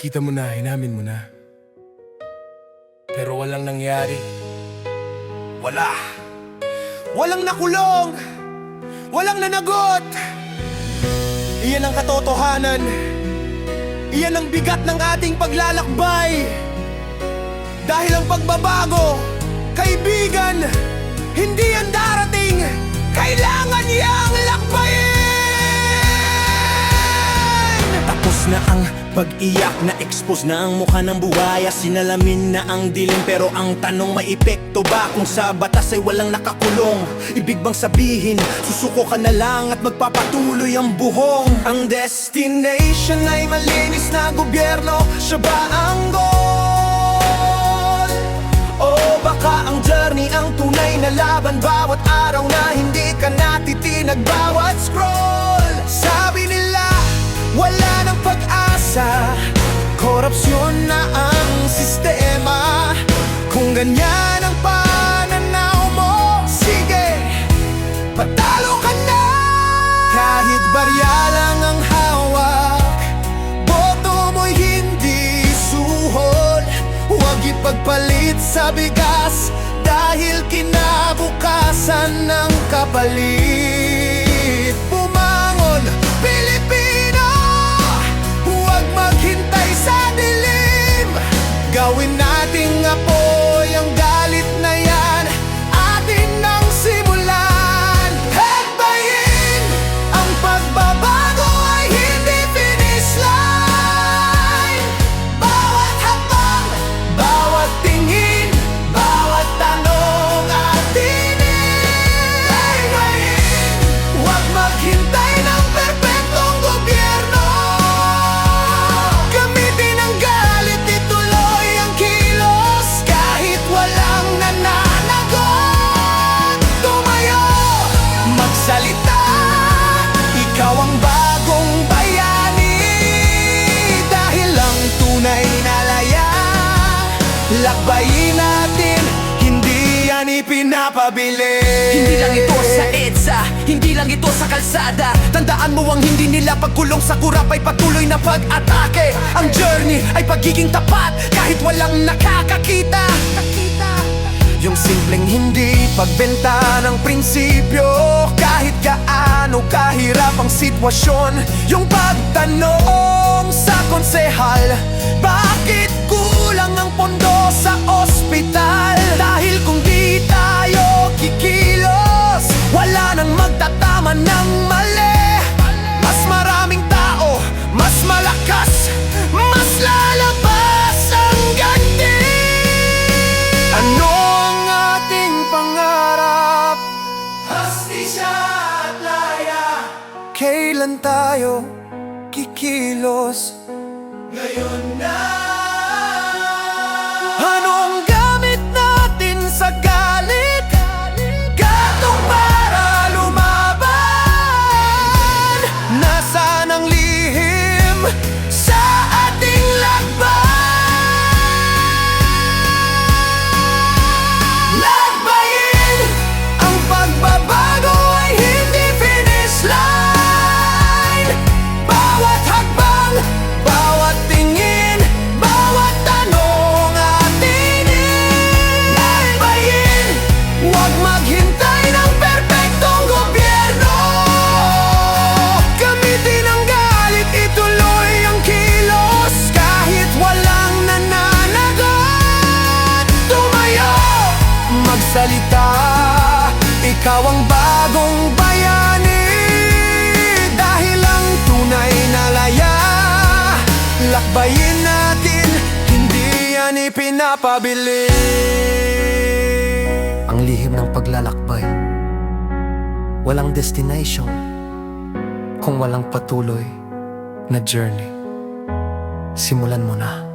Kita mo na, inamin mo na. Pero walang nangyari. Wala. Walang nakulong. Walang nanagot. Iyan ang katotohanan. Iyan ang bigat ng ating paglalakbay. Dahil ang pagbabago, kaibigan, hindi yan darating. Pag-iyak na expose na ang mukha ng buhaya. Sinalamin na ang dilim pero ang tanong may epekto ba? Kung sa batas ay walang nakakulong Ibig bang sabihin susuko ka na lang at magpapatuloy ang buhong? Ang destination ay malinis na gobyerno Siya ba ang goal? O baka ang journey ang tunay na laban? Bawat araw na hindi ka natitinag Bawat scroll Sabi nila ganyan ang pananaw mo. Sige, patalo ka na. Kahit barya lang ang hawak Boto mo'y hindi suhol. Huwag ipagpalit sa bigas Dahil kinabukasan ng kapalit Lakbayin natin, hindi yan ipinapabili. Hindi lang ito sa EDSA, hindi lang ito sa kalsada. Tandaan mo ang hindi nila pagkulong sa kurap ay patuloy na pag-atake. Ang journey ay pagiging tapat kahit walang nakakakita. Yung simpleng hindi pagbenta ng prinsipyo Kahit gaano kahirap ang sitwasyon. Yung pagtanong sa konsehal magtatama ng mali Mas maraming tao, mas malakas Mas lalabas ang ganti Ano ang ating pangarap? Hastisya at laya Kailan tayo kikilos? Ngayon na magsalita. Ikaw ang bagong bayani. Dahil ang tunay na laya. Lakbayin natin, hindi yan ipinapabili. Ang lihim ng paglalakbay. Walang destination Kung walang patuloy na journey. Simulan mo na